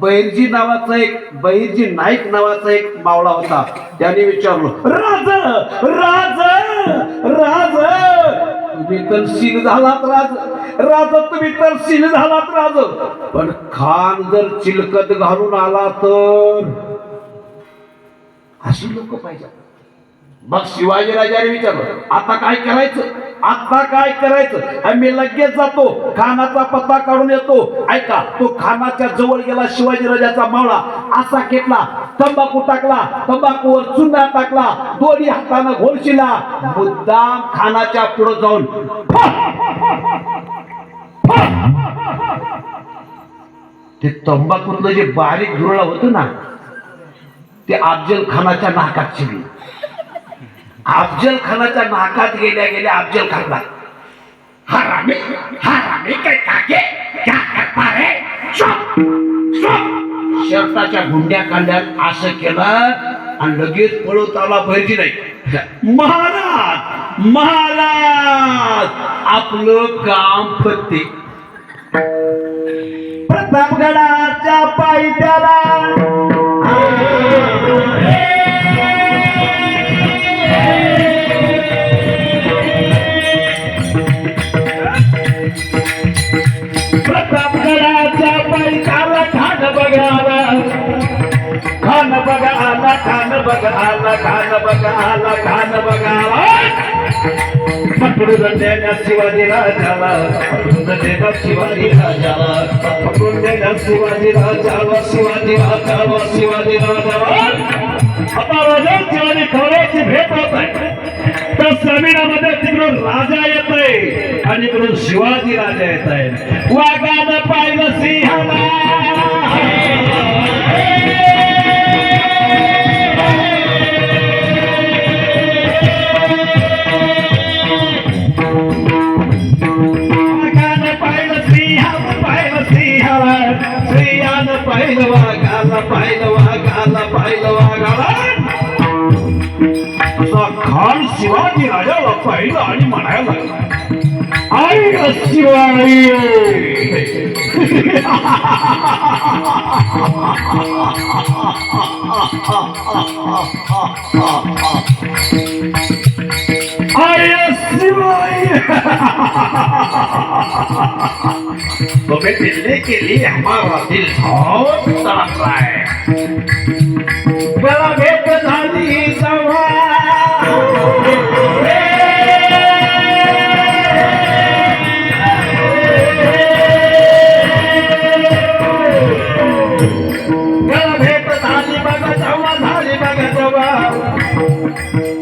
बैरजी नावाचा एक बैरजी नाईक नावाचा एक मावळा होता. त्याने विचारलं राज राज राज तुम्ही तर शील झालात राज. राज तुम्ही तर शील झालात राज. पण खान जर चिलकत घालून आला तर? अशी लोक पाहिजे मग शिवाजी राजाने विचारलं आता काय करायचं? आता काय करायचं? आम्ही लगेच जातो. खानाचा पत्ता काढून येतो. ऐका तो खानाच्या जवळ गेला शिवाजी राजाचा मावळा. असा घेतला तंबाखू टाकला तंबाखूवर चुना टाकला दोन्ही हातानं घोलशिला मुद्दाम खानाच्या पुढे जाऊन ते तंबाखूतलं जे बारीक धुरळा होत ना ते अफजल खानाच्या नाकात शिरलं. अफजल खानाच्या नाकात गेल्या गेल्या अफजल खानला हरामी हरामी काय काके क्या करता रे? शर्टाच्या गुंड्या काढल्यात असं केलं आणि लगेच पळत आला पाहिजे नाही महाराज महाराज आपलं काम फत्ते. प्रतापगडाच्या पायथ्याला. बघाला खान बघाला खान बघाला खान बघाला पकडून देण्यास शिवाजी राजाला पकडून देण्यास शिवाजी राजाला पकडून देण्यास शिवाजी राजाला शिवाजी राजाला शिवाजी राजाला. आता राजा शिवाजी खवड्याची भेट होत आहे. तर जमिनामध्ये तिकडून राजा येत आहे आणि तिकडून शिवाजी राजा येत आहे. वाघानं पाहिलं सिंहाला. सिंहानं पाहिलं वाघाला पाहिलं वाघाला पाहिलं असा खान शिवाजी राजाला पाहिलं आणि म्हणायला आई शिवाई तो मैं मिलने के लिए हमारा दिल बहुत तड़प रहा है बड़ा भेद झाली सभा बड़ा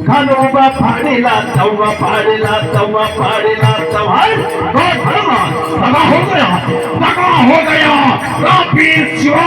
भेद खानोबा फाडीला चौवा फाडीला चौवा फाडीला चव्हा हो गया हो गया. हो गया शिवा